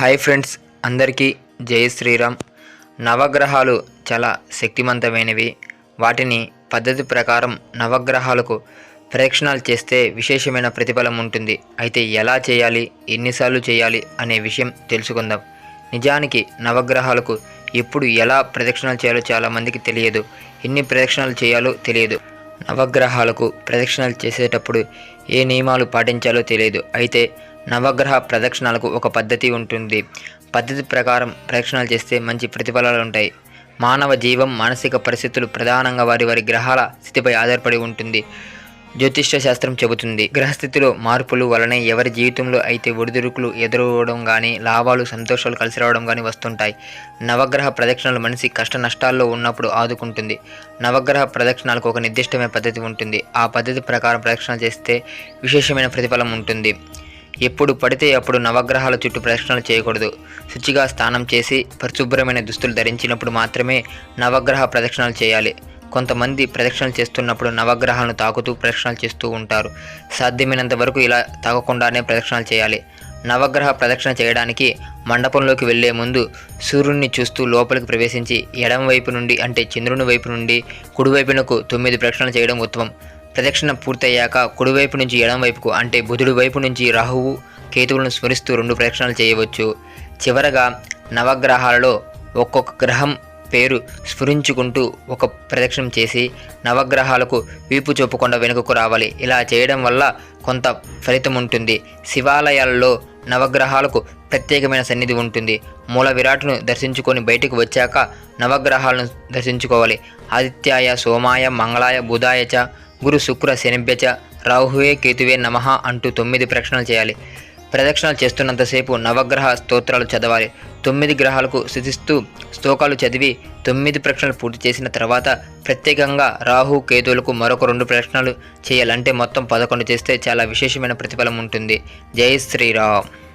Hi friends అందరికీ జై శ్రీరామ్. నవగ్రహాలు చాలా శక్తివంతమైనవి వాటిని పద్ధతి ప్రకారం నవగ్రహాలకు ప్రదక్షిణాలు చేస్తే విశేషమైన ప్రతిఫలం ఉంటుంది. అయితే ఎలా చేయాలి ఎన్నిసార్లు చేయాలి అనే విషయం తెలుసుకుందాం. నిజానికి నవగ్రహాలకు ఎప్పుడు ఎలా ప్రదక్షిణలు చేయాలో చాలామందికి తెలియదు. ఎన్ని ప్రదక్షిణలు చేయాలో తెలియదు. నవగ్రహాలకు ప్రదక్షిణలు చేసేటప్పుడు ఏ నియమాలు పాటించాలో తెలియదు. అయితే నవగ్రహ ప్రదక్షిణాలకు ఒక పద్ధతి ఉంటుంది. పద్ధతి ప్రకారం ప్రదక్షిణాలు చేస్తే మంచి ప్రతిఫలాలు ఉంటాయి. మానవ జీవం మానసిక పరిస్థితులు ప్రధానంగా వారి వారి గ్రహాల స్థితిపై ఆధారపడి ఉంటుంది. జ్యోతిష్య శాస్త్రం చెబుతుంది. గ్రహస్థితిలో మార్పులు వలనే ఎవరి జీవితంలో అయితే ఒడిదుడుకులు ఎదురవడం కానీ లాభాలు సంతోషాలు కలిసి రావడం కానీ వస్తుంటాయి. నవగ్రహ ప్రదక్షిణలు మనిషి కష్ట నష్టాల్లో ఉన్నప్పుడు ఆదుకుంటుంది. నవగ్రహ ప్రదక్షిణాలకు ఒక నిర్దిష్టమైన పద్ధతి ఉంటుంది. ఆ పద్ధతి ప్రకారం ప్రదక్షిణలు చేస్తే విశేషమైన ప్రతిఫలం ఉంటుంది. ఎప్పుడు పడితే అప్పుడు నవగ్రహాల చుట్టూ ప్రదక్షిణలు చేయకూడదు. శుచిగా స్నానం చేసి పరిశుభ్రమైన దుస్తులు ధరించినప్పుడు మాత్రమే నవగ్రహ ప్రదక్షిణలు చేయాలి. కొంతమంది ప్రదక్షిణలు చేస్తున్నప్పుడు నవగ్రహాలను తాకుతూ ప్రదక్షిణలు చేస్తూ ఉంటారు. సాధ్యమైనంత వరకు ఇలా తాగకుండానే ప్రదక్షిణలు చేయాలి. నవగ్రహ ప్రదక్షిణ చేయడానికి మండపంలోకి వెళ్ళే ముందు సూర్యుడిని చూస్తూ లోపలికి ప్రవేశించి ఎడమ వైపు నుండి అంటే చంద్రుని వైపు నుండి కుడివైపునకు తొమ్మిది ప్రదక్షిణలు చేయడం ఉత్తమం. ప్రదక్షిణ పూర్తయ్యాక కుడివైపు నుంచి ఎడమ వైపుకు అంటే బుధుడి వైపు నుంచి రాహువు కేతువులను స్మరిస్తూ రెండు ప్రదక్షిణలు చేయవచ్చు. చివరగా నవగ్రహాలలో ఒక్కొక్క గ్రహం పేరు స్ఫురించుకుంటూ ఒక ప్రదక్షిణం చేసి నవగ్రహాలకు వీపు చూపకుండా వెనుకకు రావాలి. ఇలా చేయడం వల్ల కొంత ఫలితం ఉంటుంది. శివాలయాల్లో నవగ్రహాలకు ప్రత్యేకమైన సన్నిధి ఉంటుంది. మూల విరాట్ను దర్శించుకొని బయటకు వచ్చాక నవగ్రహాలను దర్శించుకోవాలి. ఆదిత్యాయ సోమాయ మంగళాయ బుధాయ చ గురు శుక్ర శనిభ్యచ రాహువే కేతువే నమః అంటూ తొమ్మిది ప్రదక్షిణలు చేయాలి. ప్రదక్షిణలు చేస్తున్నంతసేపు నవగ్రహ స్తోత్రాలు చదవాలి. తొమ్మిది గ్రహాలకు స్థుతిస్తూ స్తోకాలు చదివి తొమ్మిది ప్రదక్షిణలు పూర్తి చేసిన తర్వాత ప్రత్యేకంగా రాహు కేతువులకు మరొక రెండు ప్రదక్షిణలు చేయాలంటే మొత్తం పదకొండు చేస్తే చాలా విశేషమైన ప్రతిఫలం ఉంటుంది. జై శ్రీరామ్.